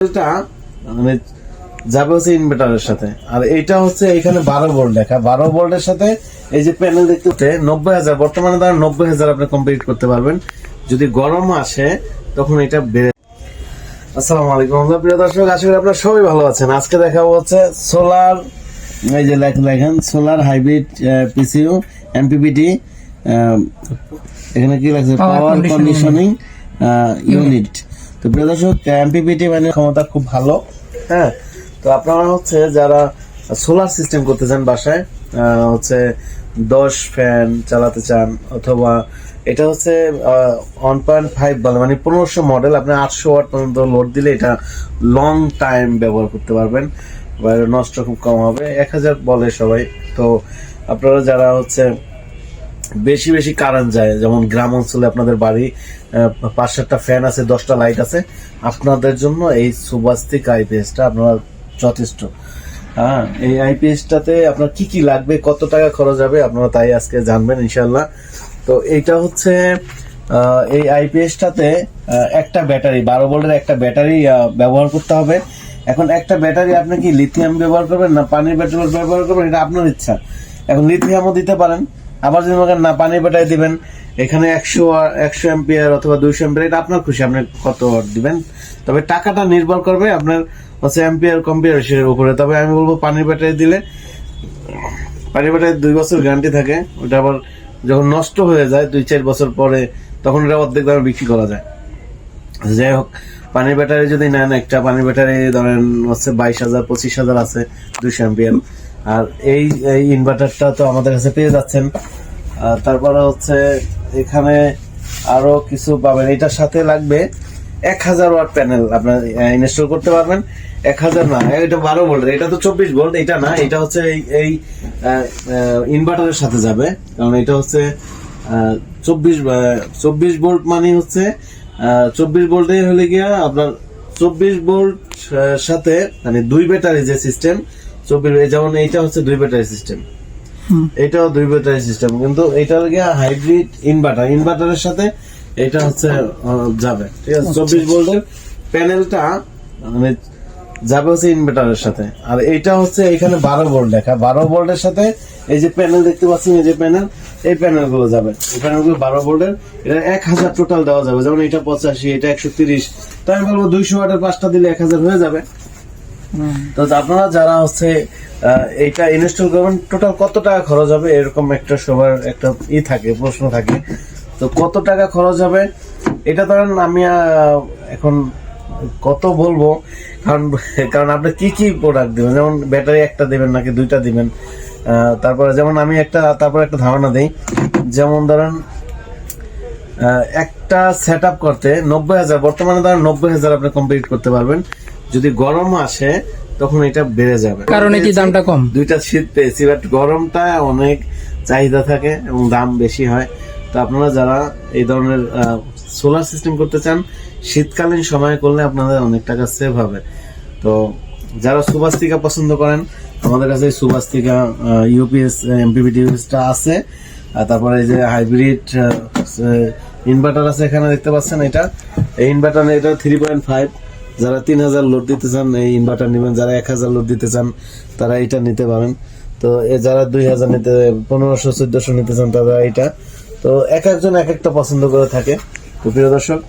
এটা মানে যাবে হচ্ছে ইনভার্টারের সাথে। আর এইটা হচ্ছে এখানে বারো ভোল্ট লেখা। বারো ভোল্টের সাথে এই যে প্যানেল দেখতে নব্বই হাজার বর্তমানে তারা নব্বই হাজার আপনি কমপ্লিট করতে পারবেন। যদি গরম আসে তখন এটা বেড়ে আসসালামু আলাইকুম আমরা প্রিয় দর্শক আশা করি আপনারা সবাই ভালো আছেন। আজকে দেখাবো হচ্ছে সোলার এই যে লেখ- লেখেন সোলার হাইব্রিড পিসিউ এমপিপিটি এখানে কি লাগছে পাওয়ার কন্ডিশনিং ইউনিট তো প্রিয় দর্শক এমপিপিটি মানে ক্ষমতা খুব ভালো হ্যাঁ? তো আপনারা হচ্ছে যারা সোলার সিস্টেম করতে চান বাসায় হচ্ছে দশ ফ্যান চালাতে চান অথবা এটা হচ্ছে ওয়ান পয়েন্ট ফাইভ বলে মানে পনেরোশো মডেল আপনি আটশো ওয়াট পর্যন্ত লোড দিলে এটা লং টাইম ব্যবহার করতে পারবেন। নষ্ট খুব কম হবে, এক হাজার বলে সবাই। তো আপনারা যারা হচ্ছে বেশি বেশি কারেন্ট যায়। যেমন গ্রাম অঞ্চলে আপনাদের বাড়ি পাঁচ, সাতটা ফ্যান আছে, দশটা লাইট আছে। আপনাদের জন্য এই সুবাস্তিক আইপিএসটা আপনারা যথেষ্ট। হ্যাঁ এই আইপিএসটাতে আপনার কি কি লাগবে, কত টাকা খরচ হবে, আপনারা তাই আজকে জানবেন ইনশাল্লাহ তো এইটা হচ্ছে এই আইপিএসটাতে একটা ব্যাটারি, বারো ভোল্টের একটা ব্যাটারি ব্যবহার করতে হবে। এখন একটা ব্যাটারি আপনি কি লিথিয়াম ব্যবহার করবেন না পানির ব্যাটারি ব্যবহার করবেন? এটা আপনার ইচ্ছা। এখন লিথিয়ামও দিতে পারেন। আবার যদি মনে না, পানি ব্যাটারি দিবেন, এখানে একশো একশো এম্পিয়ার অথবা দুইশো এম্পিয়ার এটা আপনার খুশি, আপনি কত দিবেন? তবে টাকাটা নির্ভর করবে আপনার হচ্ছে এম্পিয়ার কম্পিয়ারের উপরে। তবে আমি বলব পানির ব্যাটারি দিলে পানির ব্যাটারি দুই বছর গ্যারান্টি থাকে, ওটা আবার যখন নষ্ট হয়ে যায়, দুই চার বছর পরে, তখন এটা অর্ধেক দামে বিক্রি করা যায়। যাই হোক পানির ব্যাটারি যদি নেন একটা পানির ব্যাটারি ধরেন হচ্ছে বাইশ হাজার, পঁচিশ হাজার আছে দুইশো এম্পিয়ার আর এই ইনভার্টারটা তো আমাদের কাছে পেয়ে যাচ্ছেন। তারপরে হচ্ছে এখানে আরও কিছু পাবেন। এটার সাথে লাগবে এক হাজার ওয়াট প্যানেল। আপনার ইনস্টল করতে পারবেন। এক হাজার না, এটা বারো ভোল্ট এটা তো চব্বিশ ভোল্ট এটা না, এটা হচ্ছে এই- এই ইনভার্টারের সাথে যাবে। কারণ এটা হচ্ছে চব্বিশ চব্বিশ ভোল্ট মানে হচ্ছে চব্বিশ ভোল্টে হলে গিয়া আপনার চব্বিশ ভোল্ট সাথে মানে দুই ব্যাটারি যে সিস্টেম চব্বিশ যেমন এইটা হচ্ছে দুই ব্যাটারি সিস্টেম এটাও দুই ব্যাটারি সিস্টেম কিন্তু এটা গিয়া হাইব্রিড ইনভার্টার ইনভার্টারের সাথে এটা হচ্ছে যাবে। ঠিক আছে? চব্বিশ ভোল্টের প্যানেলটা মানে যাবে হচ্ছে ইনভার্টারের সাথে। আর এটা হচ্ছে এখানে বারো ভোল্ট লেখা। বারো ভোল্টের সাথে এই যে প্যানেল দেখতে পাচ্ছেন এই যে প্যানেল এই প্যানেলগুলো যাবে। এই প্যানেলগুলো বারো ভোল্টের এটা এক হাজার টোটাল দেওয়া যাবে। যেমন এটা পঁচাশি এটা একশো তিরিশ। তাই আমি বলব দুইশো ওয়াটের পাঁচটা দিলে এক হাজার হয়ে যাবে। তো আপনারা যারা হচ্ছে এইটা ইনস্টল করবেন টোটাল কত টাকা খরচ হবে এরকম একটা সবার একটা ই থাকে, প্রশ্ন থাকে। তো কত টাকা খরচ হবে? এটা ধরেন আমি এখন কত বলব? কারণ কারণ আপনি কি কি প্রোডাক্ট দেবেন? যেমন ব্যাটারি একটা দেবেন নাকি দুইটা দিবেন? তারপরে যেমন আমি একটা, তারপরে একটা ধারণা দিই। যেমন ধরেন একটা সেট করতে নব্বই হাজার, বর্তমানে ধরেন নব্বই হাজার আপনি কমপ্লিট করতে পারবেন। যদি গরম আসে তখন এটা বেড়ে যাবে। কারণ এটি দামটা কম। দুইটা শীত পেয়েছি বাট গরমটা অনেক চাহিদা থাকে এবং দাম বেশি হয়। তো আপনারা যারা এই ধরনের সোলার সিস্টেম করতে চান শীতকালীন সময় করলে আপনাদের অনেক টাকা সেভ হবে। তো যারা সুবাস্তিকা পছন্দ করেন আমাদের কাছে সুবাস্তিকা ইউপিএস ইউপিএসটা আছে। আর তারপরে এই যে হাইব্রিড ইনভার্টার আছে এখানে দেখতে পাচ্ছেন এটা। এই ইনভার্টার এটা থ্রি পয়েন্ট ফাইভ যারা তিন হাজার লোড দিতে চান, এই ইনভার্টার নেবেন। যারা এক হাজার লোড দিতে চান, তারা এটা নিতে পারেন। তো যারা দুই হাজার নিতে, পনেরোশো, চোদ্দশো নিতে চান, তারা এটা। তো এক একজন এক একটা পছন্দ করে থাকে। তো প্রিয় দর্শক,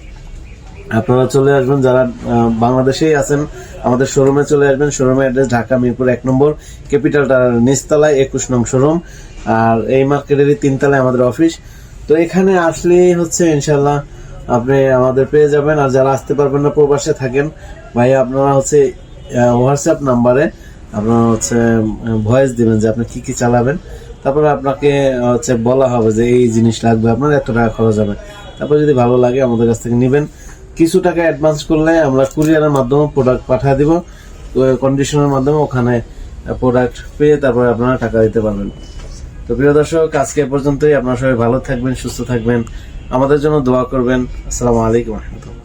আপনারা চলে আসবেন। যারা বাংলাদেশেই আছেন, আমাদের শোরুমে চলে আসবেন। শোরুমের অ্যাড্রেস ঢাকা, মিরপুর এক নম্বর। ক্যাপিটাল টাওয়ার নিচতলায় একুশ নং শোরুম। আর এই মার্কেটেরই তিনতলায় আমাদের অফিস। তো এখানে আসলেই হচ্ছে, ইনশাল্লাহ আপনি আমাদের পেয়ে যাবেন আর যারা আসতে পারবেন না, প্রবাসে থাকেন ভাই আপনারা হচ্ছে হোয়াটসঅ্যাপ নাম্বারে আপনারা হচ্ছে ভয়েস দিবেন যে আপনি কি কি চালাবেন। তারপরে আপনাকে হচ্ছে বলা হবে যে এই জিনিস লাগবে আপনার, এত টাকা খরচ হবে। তারপর যদি ভালো লাগে আমাদের কাছ থেকে নেবেন। কিছু টাকা অ্যাডভান্স করলে আমরা কুরিয়ারের মাধ্যমে প্রোডাক্ট পাঠিয়ে দিব কন্ডিশনের মাধ্যমে ওখানে প্রোডাক্ট পেয়ে তারপরে আপনারা টাকা দিতে পারবেন। তো প্রিয় দর্শক, আজকে পর্যন্তই। আপনার সবাই ভালো থাকবেন, সুস্থ থাকবেন। আমাদের জন্য দোয়া করবেন। আসসালামু আলাইকুম রহমতুল্লাহ।